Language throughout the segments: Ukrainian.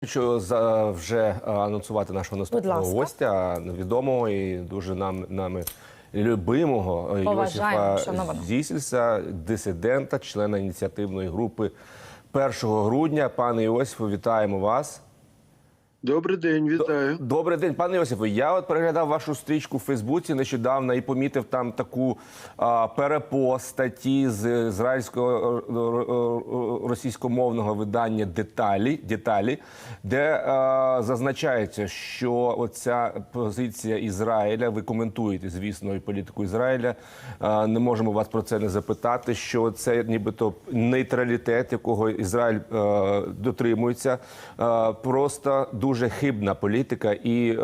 Хочу за вже е, анонсувати нашого наступного гостя, відомого і дуже нам нами любимого е, Йосифа Зісільса, дисидента, члена ініціативної групи 1 грудня. Пане Іосифу, вітаємо вас. Добрий день, вітаю. Добрий день, пане Йосифу. Я от переглядав вашу стрічку в Фейсбуці нещодавно і помітив там таку а, перепост статті з ізраїльського е, е, е, російськомовного видання деталі, деталі де е, зазначається, що оця позиція Ізраїля, ви коментуєте, звісно, і політику Ізраїля. е, не можемо вас про це не запитати. Що це нібито нейтралітет, якого Ізраїль е, дотримується, е, просто дуже хибна політика і е,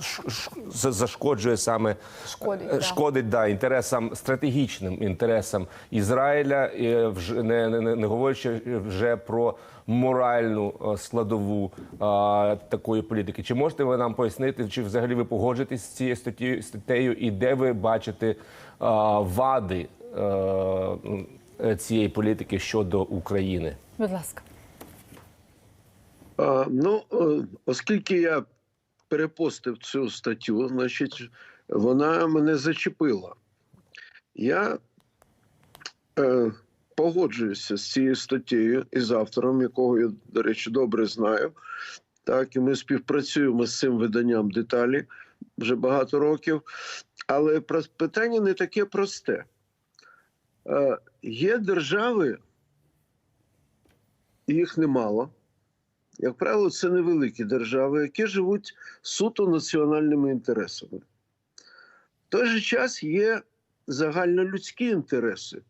ш- ш- зашкоджує саме Шкодить, е, да. шкодить да, інтересам стратегічним інтересам Ізраїля, е, вже не, не, не, не говорячи вже про моральну е, складову е, такої політики. Чи можете ви нам пояснити, чи взагалі ви погоджуєтесь з цією статтю, статтею, і де ви бачите е, вади е, цієї політики щодо України? Будь ласка. Ну, е, оскільки я перепостив цю статтю, значить, вона мене зачепила. Я е, погоджуюся з цією статтєю і з автором, якого я, до речі, добре знаю. Так, і ми співпрацюємо з цим виданням деталі вже багато років. Але питання не таке просте. Е, є держави, їх немало. Як правило, це невеликі держави, які живуть суто національними інтересами. В той же час є загальнолюдські інтереси,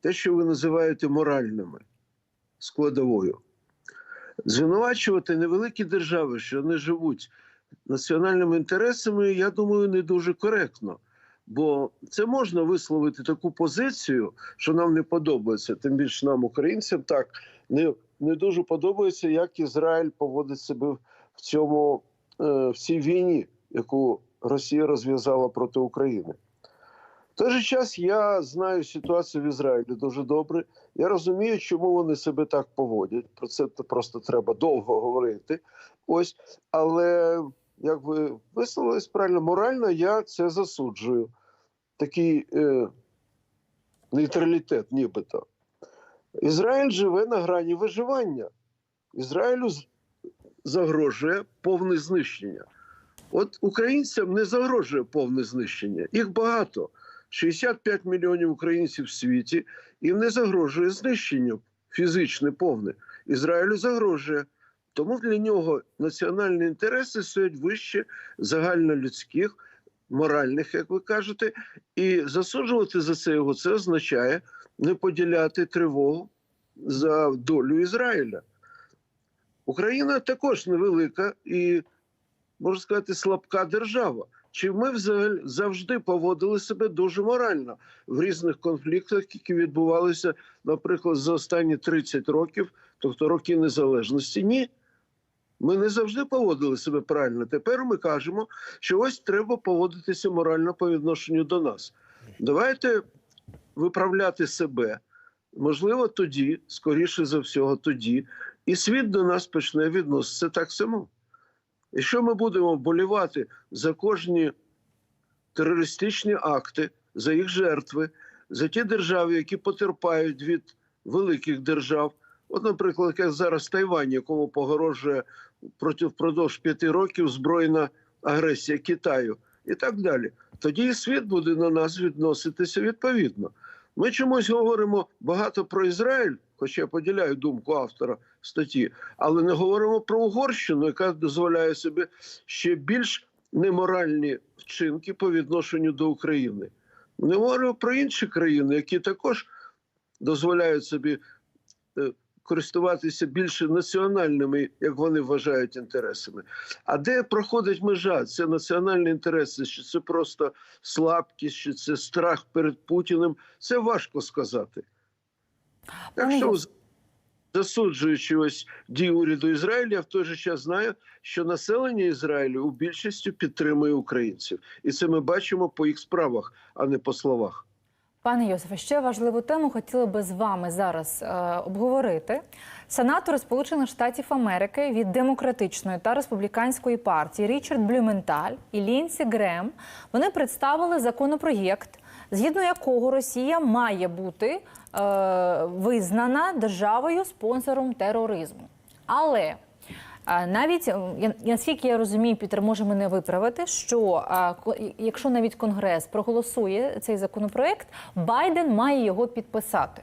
те, що ви називаєте моральними складовою. Звинувачувати невеликі держави, що вони живуть національними інтересами, я думаю, не дуже коректно. Бо це можна висловити таку позицію, що нам не подобається, тим більше нам, українцям, так не, не дуже подобається, як Ізраїль поводить себе в цьому е, в цій війні, яку Росія розв'язала проти України. В той же час я знаю ситуацію в Ізраїлі дуже добре. Я розумію, чому вони себе так поводять. Про це просто треба довго говорити. Ось, але як ви висловились правильно, морально я це засуджую. Такий е, нейтралітет, нібито. Ізраїль живе на грані виживання. Ізраїлю загрожує повне знищення. От українцям не загрожує повне знищення. Їх багато. 65 мільйонів українців в світі, їм не загрожує знищення фізичне повне. Ізраїлю загрожує. Тому для нього національні інтереси стоять вище загальнолюдських, моральних, як ви кажете, і засуджувати за це його це означає не поділяти тривогу за долю Ізраїля. Україна також невелика і, можна сказати, слабка держава. Чи ми взагалі завжди поводили себе дуже морально в різних конфліктах, які відбувалися, наприклад, за останні 30 років, тобто роки незалежності? Ні. Ми не завжди поводили себе правильно. Тепер ми кажемо, що ось треба поводитися морально по відношенню до нас. Давайте виправляти себе. Можливо, тоді, скоріше за всього, тоді, і світ до нас почне відноситися так само. Якщо ми будемо вболівати за кожні терористичні акти, за їх жертви, за ті держави, які потерпають від великих держав, от, наприклад, як зараз Тайвань, якому погрожує проти впродовж п'яти років збройна агресія Китаю і так далі, тоді і світ буде на нас відноситися відповідно. Ми чомусь говоримо багато про Ізраїль, хоча я поділяю думку автора статті, але не говоримо про Угорщину, яка дозволяє собі ще більш неморальні вчинки по відношенню до України. Не говоримо про інші країни, які також дозволяють собі е, користуватися більше національними, як вони вважають, інтересами. А де проходить межа? Це національні інтереси, чи це просто слабкість, чи це страх перед Путіним? Це важко сказати. Так що, засуджуючи ось дії уряду Ізраїля, я в той же час знаю, що населення Ізраїлю у більшістю підтримує українців, і це ми бачимо по їх справах, а не по словах. Пане Йосифе, ще важливу тему хотіли би з вами зараз е, обговорити. Сенатори Сполучених Штатів Америки від демократичної та республіканської партії Річард Блюменталь і Лінсі Грем вони представили законопроєкт, згідно якого Росія має бути е, визнана державою спонсором тероризму. Але Навіть наскільки я розумію, Пітер може мене виправити, що якщо навіть Конгрес проголосує цей законопроект, Байден має його підписати.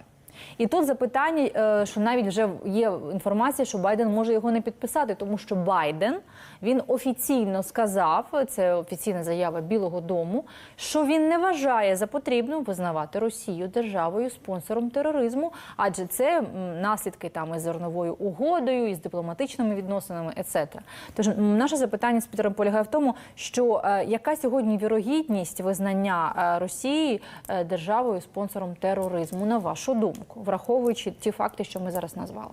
І тут запитання, е, що навіть вже є інформація, що Байден може його не підписати, тому що Байден він офіційно сказав, це офіційна заява Білого Дому, що він не вважає за потрібно визнавати Росію державою спонсором тероризму, адже це наслідки там із зерновою угодою, із дипломатичними відносинами, etc. Тож наше запитання з Пітером полягає в тому, що е, яка сьогодні вірогідність визнання е, Росії державою спонсором тероризму, на вашу думку, враховуючи ті факти, що ми зараз назвали?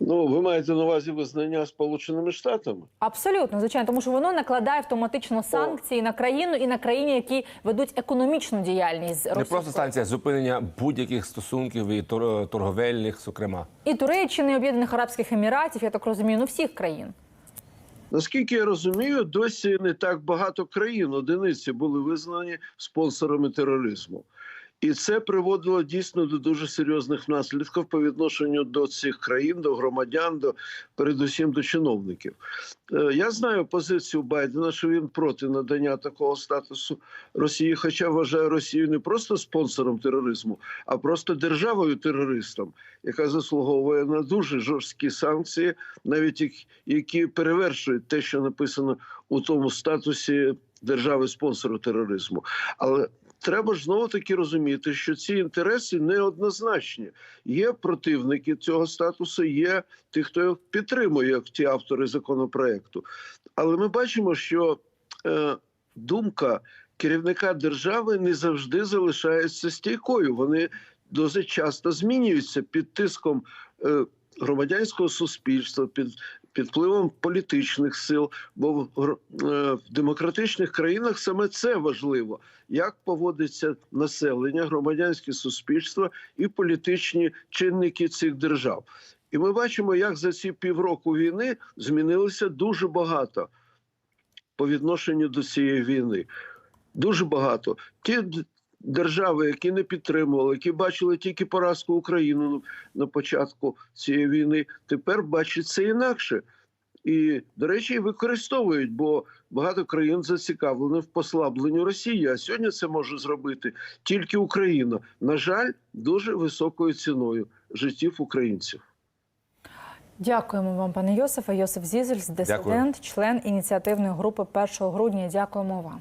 Ну, ви маєте на увазі визнання Сполученими Штатами? Абсолютно, звичайно, тому що воно накладає автоматично санкції на країну і на країни, які ведуть економічну діяльність з Не Росією. просто станція зупинення будь-яких стосунків і тор- торговельних, зокрема. і Туреччини, і Об'єднаних Арабських Еміратів, я так розумію, ну всіх країн. Наскільки я розумію, досі не так багато країн одиниці були визнані спонсорами тероризму. І це приводило дійсно до дуже серйозних наслідків по відношенню до цих країн, до громадян, до передусім до чиновників. Е, Я знаю позицію Байдена, що він проти надання такого статусу Росії, хоча вважає Росію не просто спонсором тероризму, а просто державою терористом, яка заслуговує на дуже жорсткі санкції, навіть які перевершують те, що написано у тому статусі держави спонсору тероризму. Але треба ж знову таки розуміти, що ці інтереси неоднозначні. Є противники цього статусу, є ті, хто його підтримує, як ті автори законопроекту. Але ми бачимо, що е, думка керівника держави не завжди залишається стійкою. Вони досить часто змінюються під тиском е, громадянського суспільства, під, під впливом політичних сил. Бо е, в демократичних країнах саме це важливо, як поводиться населення, громадянське суспільство і політичні чинники цих держав. І ми бачимо, як за ці півроку війни змінилося дуже багато по відношенню до цієї війни. Дуже багато. Ті держави, які не підтримували, які бачили тільки поразку України на- початку цієї війни, тепер бачать це інакше. І, до речі, використовують, бо багато країн зацікавлені в послабленні Росії. А сьогодні це може зробити тільки Україна. На жаль, дуже високою ціною життів українців. Дякуємо вам, пане Йосифе. Йосиф Зізельс, дисидент, член ініціативної групи 1 грудня. Дякуємо вам.